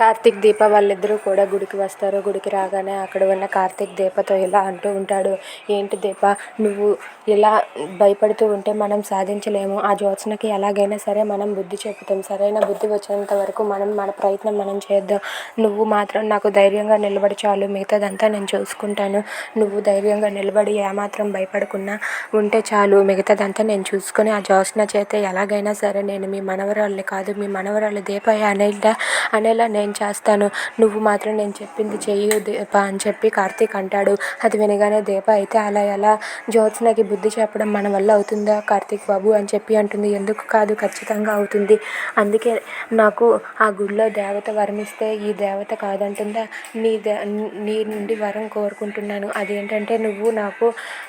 కార్తీక్ దీప వాళ్ళిద్దరూ కూడా గుడికి వస్తారు. గుడికి రాగానే అక్కడ ఉన్న కార్తీక్ దీపతో ఇలా అంటూ ఉంటాడు. ఏంటి దీప నువ్వు ఇలా భయపడుతూ ఉంటే మనం సాధించలేము. ఆ జ్యోత్స్నకి ఎలాగైనా సరే మనం బుద్ధి చెప్పుతాం సరైన బుద్ధి వచ్చేంత వరకు మనం మన ప్రయత్నం మనం చేద్దాం. నువ్వు మాత్రం నాకు ధైర్యంగా నిలబడి చాలు. మిగతాదంతా నేను చూసుకుంటాను. నువ్వు ధైర్యంగా నిలబడి ఏమాత్రం భయపడకుండా ఉంటే చాలు. మిగతాదంతా నేను చూసుకొని ఆ జ్యోత్స్న చేత ఎలాగైనా సరే నేను మీ మనవరాళ్ళని కాదు మీ మనవరాలు దీప అనేట అనేలా నేను చేస్తాను. నువ్వు మాత్రం నేను చెప్పింది చెయ్యి దీప అని చెప్పి కార్తీక్ అంటాడు. అది వినగానే దీప అయితే అలా ఎలా జ్యోత్స్నకి బుద్ధి చెప్పడం మన వల్ల అవుతుందా కార్తీక్ బాబు అని చెప్పి అంటుంది. ఎందుకు కాదు ఖచ్చితంగా అవుతుంది. అందుకే నాకు ఆ గుడిలో దేవత వరమిస్తే ఈ దేవత కాదంటుందా? నీ దే నీ నుండి వరం కోరుకుంటున్నాను. అదేంటంటే నువ్వు నాకు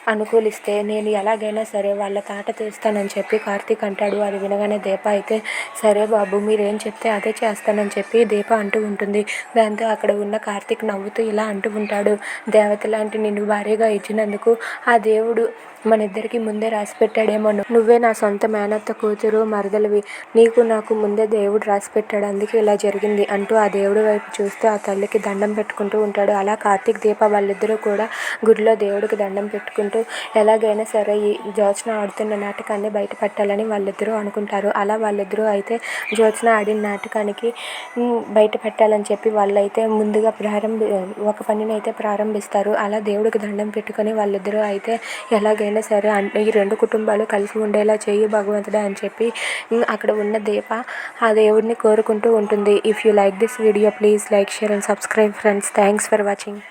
అనుకూలిస్తే నేను ఎలాగైనా సరే వాళ్ళ తాట తీస్తానని చెప్పి కార్తీక్ అంటాడు. అది వినగానే దీప అయితే సరే బాబు మీరేం చెప్తే అదే చేస్తానని చెప్పి దీప అంటూ ఉంటుంది. దాంతో అక్కడ ఉన్న కార్తీక్ నవ్వుతూ ఇలా అంటూ ఉంటాడు. దేవత లాంటి నిన్ను భార్యగా ఇచ్చినందుకు ఆ దేవుడు మన ఇద్దరికి ముందే రాసి పెట్టాడేమో. నువ్వే నా సొంత మేనత్త కూతురు మరదలివి. నీకు నాకు ముందే దేవుడు రాసి పెట్టాడు. అందుకే ఇలా జరిగింది అంటూ ఆ దేవుడి వైపు చూస్తూ ఆ తల్లికి దండం పెట్టుకుంటూ ఉంటాడు. అలా కార్తీక్ దీప వాళ్ళిద్దరూ కూడా గుడిలో దేవుడికి దండం పెట్టుకుంటూ ఎలాగైనా సరే ఈ జ్యోత్స్న ఆడుతున్న నాటకాన్ని బయట పెట్టాలని వాళ్ళిద్దరూ అనుకుంటారు. అలా వాళ్ళిద్దరూ అయితే జ్యోత్స్న ఆడిన నాటకానికి బయట పెట్టాలని చెప్పి వాళ్ళైతే ముందుగా ప్రారంభి ఒక పనినైతే ప్రారంభిస్తారు. అలా దేవుడికి దండం పెట్టుకొని వాళ్ళిద్దరూ అయితే ఎలాగైనా సరే ఈ రెండు కుటుంబాలు కలిసి ఉండేలా చేయి భగవంతుడా అని చెప్పి అక్కడ ఉన్న దీప ఆ దేవుడిని కోరుకుంటూ ఉంటుంది. If you like this video please like share and subscribe friends thanks for watching